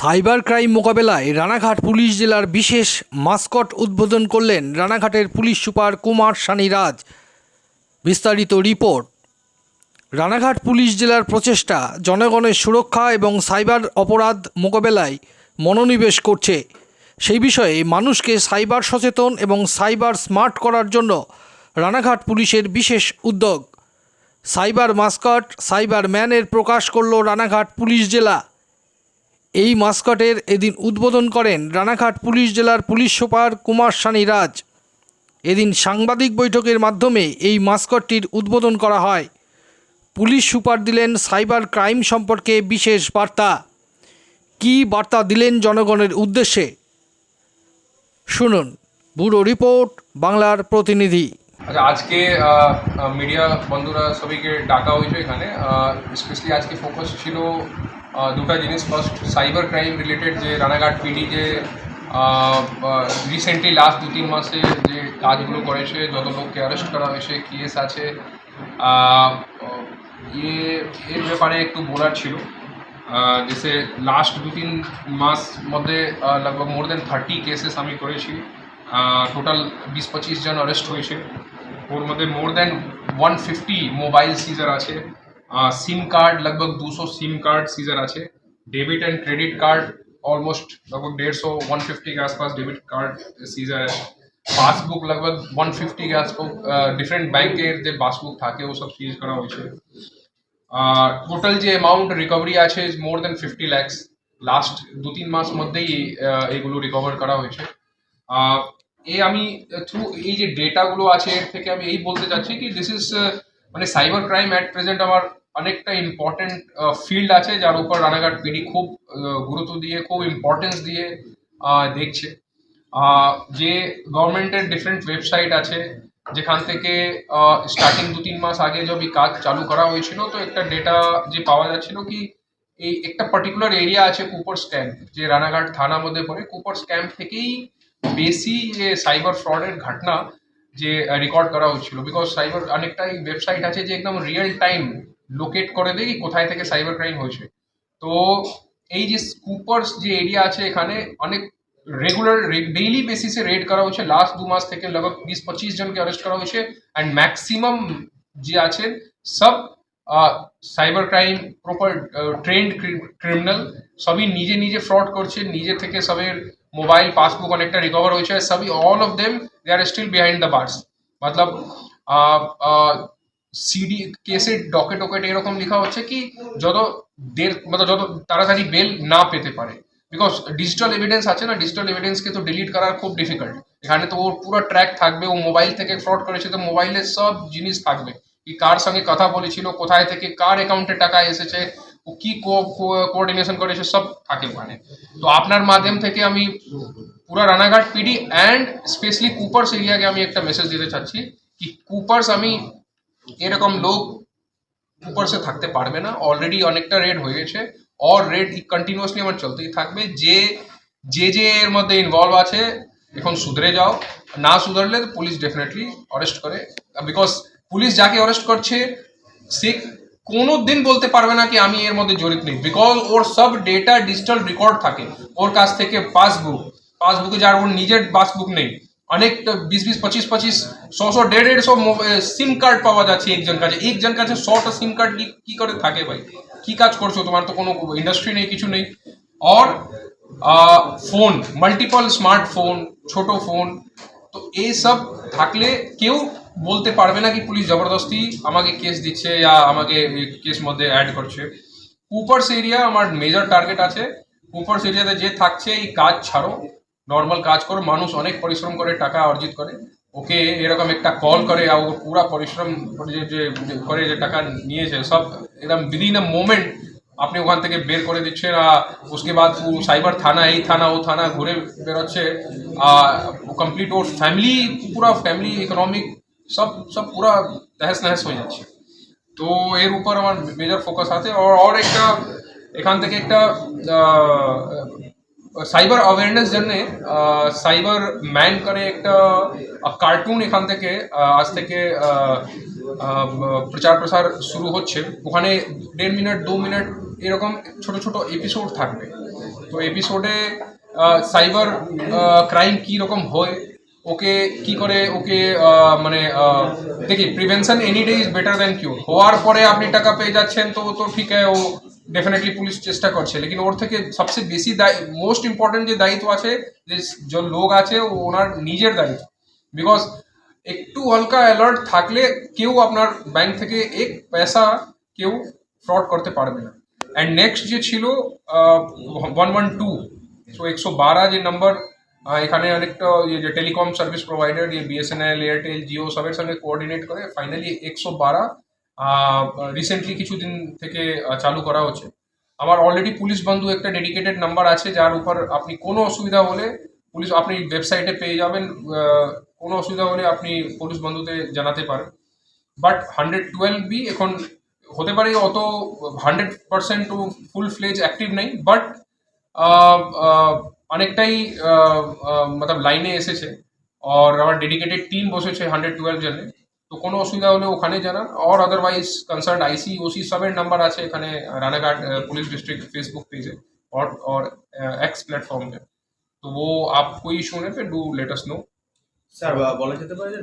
Cyber crime মোকাবেলায় Ranaghat police জেলার বিশেষ মাস্কট উদ্বোধন করলেন রানাঘাটের পুলিশ সুপার কুমার সানি রাজ বিস্তারিত রিপোর্ট। রানাঘাট পুলিশ জেলার প্রচেষ্টা জনগণের সুরক্ষা এবং সাইবার অপরাধ মোকাবেলায় মনোনিবেশ করছে। সেই বিষয়ে মানুষকে সাইবার সচেতন এবং সাইবার স্মার্ট করার জন্য রানাঘাট পুলিশের বিশেষ উদ্যোগ। সাইবার মাস্কট, সাইবার ম্যানের প্রকাশ করল রানাঘাট পুলিশ জেলা। এই মাস্কটের এদিন উদ্বোধন করেন রানাঘাট পুলিশ জেলার পুলিশ সুপার কুমার সানি রাজ এদিন সাংবাদিক বৈঠকের মাধ্যমে এই মাস্কটটির উদ্বোধন করা হয়। পুলিশ সুপার দিলেন সাইবার ক্রাইম সম্পর্কে বিশেষ বার্তা। কী বার্তা দিলেন জনগণের উদ্দেশ্যে? শুনুন, ব্যুরো রিপোর্ট, বাংলার প্রতিনিধি। আচ্ছা আজকে মিডিয়া বন্ধুরা সবাইকে ডাকা হয়েছে এখানে। স্পেশালি আজকে ফোকাস ছিল দুটা জিনিস ফার্স্ট সাইবার ক্রাইম রিলেটেড যে রানাঘাট পিডি যে রিসেন্টলি লাস্ট দু তিন মাসে যে কাজগুলো করেছে যত লোককে অ্যারেস্ট করা হয়েছে কেস আছে আহ, ইয়ে এর ব্যাপারে একটু বলার ছিল আহ, जैसे लास्ट दो तीन मास মধ্যে আহ, लगभग মোর দেন থার্টি কেসেস আমি করেছি টোটাল বিশ পঁচিশ জন অ্যারেস্ট হয়েছে ওর মধ্যে more than one fifty mobile seizure আছে সিম কার্ড लगभग দুশো সিম कार्ड सीजर আছে debit and credit card almost लगभग डेढ़ सौ वन फिफ्टी के आसपास डेबिट कार्ड सीजर है পাসবুক लगभग वन फिफ्टी के आसपास ডিফারেন্ট ব্যাংকের যে পাসবুক থাকে ও সব সিজ করা হয়েছে টোটাল যে অ্যামাউন্ট রিকভারি আছে is more than fifty lakhs last দু তিন মাস মধ্যেই আহ, এগুলো রিকভার করা হয়েছে আহ, এ আমি থ্রু এই যে ডেটাগুলো আছে এর থেকে আমি এই বলতে চাচ্ছি কি দিস ইজ মানে সাইবার ক্রাইম অ্যাট প্রেজেন্ট আমার অনেকটা ইম্পর্টেন্ট ফিল্ড আছে যার উপর রানাঘাট পিডি খুব গুরুত্ব দিয়ে, খুব ইম্পর্টেন্স দিয়ে দেখছে। যে গভর্নমেন্টের ডিফারেন্ট ওয়েবসাইট আছে, যেখান থেকে স্টার্টিং দু তিন মাস আগে যখন কাজ চালু করা হয়েছিল, তো একটা ডেটা যে পাওয়া যাচ্ছিল কি, এই একটা পার্টিকুলার এরিয়া আছে কুপার্স ক্যাম্প যে রানাঘাট থানা মধ্যে পড়ে। কুপার্স ক্যাম্প থেকেই বেশি যে সাইবার ফ্রডের ঘটনা যে রেকর্ড করা হচ্ছিল বিকজ সাইবার অনেকটাই ওয়েবসাইট আছে যে একদম রিয়েল টাইম লোকেট করে দেয় কোথায় থেকে সাইবার ক্রাইম হয়েছে। তো এই যে স্কুপার্স যে এরিয়া আছে এখানে, অনেক রেগুলার ডেইলি বেসিসে রেড করা হচ্ছে লাস্ট দু মাস থেকে লগভগ বিশ পঁচিশ জনকে অ্যারেস্ট করা হয়েছে। অ্যান্ড ম্যাক্সিমাম যে আছেন, সব cyber crime proper trend criminal সবই নিজে নিজে ফ্রড করছে। নিজে থেকে সবের মোবাইল পাসবুক অনেকটা রিকভার হয়েছে। সবই all of them they are still behind the bars Matlab CD কেসের ডকে টকেট এরকম লেখা হচ্ছে কি, যত দের মতলব যত তাড়াতাড়ি বেল না পেতে পারে। বিকজ ডিজিটাল এভিডেন্স আছে না ডিজিটাল এভিডেন্সকে তো ডিলিট করা খুব ডিফিকাল্ট এখানে তো ওর পুরো ট্র্যাক থাকবে, ও মোবাইল থেকে ফ্রড করেছে, তো মোবাইলের সব জিনিস থাকবে। কি কার সঙ্গে কথা বলেছিল, কোথায় থেকে কার অ্যাকাউন্টে টাকা এসেছে, ও কি কোঅর্ডিনেশন করেছে, সব থাকে ওখানে। তো আপনার মাধ্যম থেকে আমি পুরো Ranaghat PD and specially Coopers এরিয়াকে আমি একটা মেসেজ দিতে চাচ্ছি, কি কুপার্স আমি এরকম লোক কুপার্সে থাকতে পারবে না। অলরেডি অনেকটা রেড হয়ে গেছে। অর রেড কন্টিনিউয়াসলি আমার চলতেই থাকবে। যে যে যে এর মধ্যে ইনভলভ আছে, এখন সুধরে যাও। না সুধরলে পুলিশ ডেফিনেটলি অরেস্ট করে। বিকজ পুলিশ যাকে অরেস্ট করছে, সে কোনো দিন বলতে পারবে না কি আমি এর মধ্যে জড়িত নেই। বিকজ ওর সব ডেটা ডিজিটাল রেকর্ড থাকে। ওর কাছ থেকে পাসবুক পাসবুকে যার ওর নিজের পাসবুক নেই। অনেক বিশ বিশ, পঁচিশ পঁচিশ, শো দেড় দেড়শো সিম কার্ড পাওয়া যাচ্ছে একজন কাছে। একজন কাছে শোটা সিম কার্ড কি করে থাকে ভাই? কি কাজ করছ তোমার তো কোনো ইন্ডাস্ট্রি নেই, কিছু নেই? অর ফোন মাল্টিপল স্মার্টফোন ছোট ফোন তো এই সব থাকলে কেউ বলতে পারবে না কি পুলিশ জবরদস্তি আমাকে কেস দিচ্ছে বা আমাকে কেস মধ্যে অ্যাড করছে। উপার্স এরিয়া আমার মেজর টার্গেট আছে। উপার্স এরিয়াতে যে থাকছে, এই কাজ ছাড়ো। নর্মাল কাজ করো মানুষ অনেক পরিশ্রম করে টাকা অর্জিত করে ওকে এরকম একটা কল করে আর ও পুরা পরিশ্রম করে যে যে- যে করে যে টাকা নিয়েছে সব একদম উইদিন আ মোমেন্ট আপনি ওখান থেকে বের করে দিচ্ছেন আর उसके बाद ও সাইবার থানা এই থানা ও থানা ঘুরে বেরোচ্ছে আর কমপ্লিট ওর ফ্যামিলি পুরা ফ্যামিলি ইকোনমিক সব সব পুরা তহস নহস হয়ে যাচ্ছে তো এর উপর আমার মেজর ফোকাস আছে আর আর একটা এখান থেকে একটা সাইবার অ্যাওয়ারনেস জন্য সাইবার ম্যান করে একটা কার্টুন এখান থেকে আজ থেকে প্রচার প্রসার শুরু হচ্ছে। ওখানে দেড় মিনিট, দু মিনিট এরকম ছোট ছোট এপিসোড থাকবে। তো এপিসোডে সাইবার ক্রাইম কী রকম হয়, ওকে কি করে, ওকে মানে দেখি prevention any day is better than cure হওয়ার পরে আপনি টাকা পেয়ে যাচ্ছেন, তো তো ঠিক আছে ও ডেফিনেটলি পুলিশ চেষ্টা করছে, লেকিন ওর থেকে সবচেয়ে বেশি দায় মোস্ট ইম্পর্টেন্ট যে দায়িত্ব আছে, যে যে, লোক আছে, ও ওনার নিজের দায়িত্ব। বিকজ একটু হালকা অ্যালার্ট থাকলে কেউ আপনার ব্যাংক থেকে এক পয়সা কেউ ফ্রড করতে পারবে না। অ্যান্ড নেক্সট যে ছিল ওয়ান ওয়ান টু সো একশো বারো যে নাম্বার এখানে অনেকটা ইয়ে যে telecom service provider BSNL Airtel Jio সবের সঙ্গে কোঅর্ডিনেট করে ফাইনালি একশো বারো রিসেন্টলি কিছুদিন থেকে চালু করা হচ্ছে। আমার অলরেডি পুলিশ বন্ধু একটা ডেডিকেটেড নাম্বার আছে, যার উপর আপনি কোনো অসুবিধা হলে পুলিশ, আপনি ওয়েবসাইটে পেয়ে যাবেন কোনো অসুবিধা হলে আপনি পুলিশ বন্ধুতে জানাতে পারেন। বাট হান্ড্রেড টুয়েলভ বি এখন হতে পারে অত hundred percent full fledged active নেই বাট অনেকটাই মতলব লাইনে এসেছে। আর আমার ডেডিকেটেড টিম বসেছে হান্ড্রেড টুয়েলভ জনে। তো কোনো অসুবিধা হলে ওখানে জানান আর আদারওয়াইজ কনসার্ন আইসি ওসি সবের নাম্বার আছে এখানে Ranaghat police district Facebook page है और और एक्स प्लेटफॉर्म है तो वो आप कोई इशू होने पे do let us know sir বা- বলা যেতে পারে যে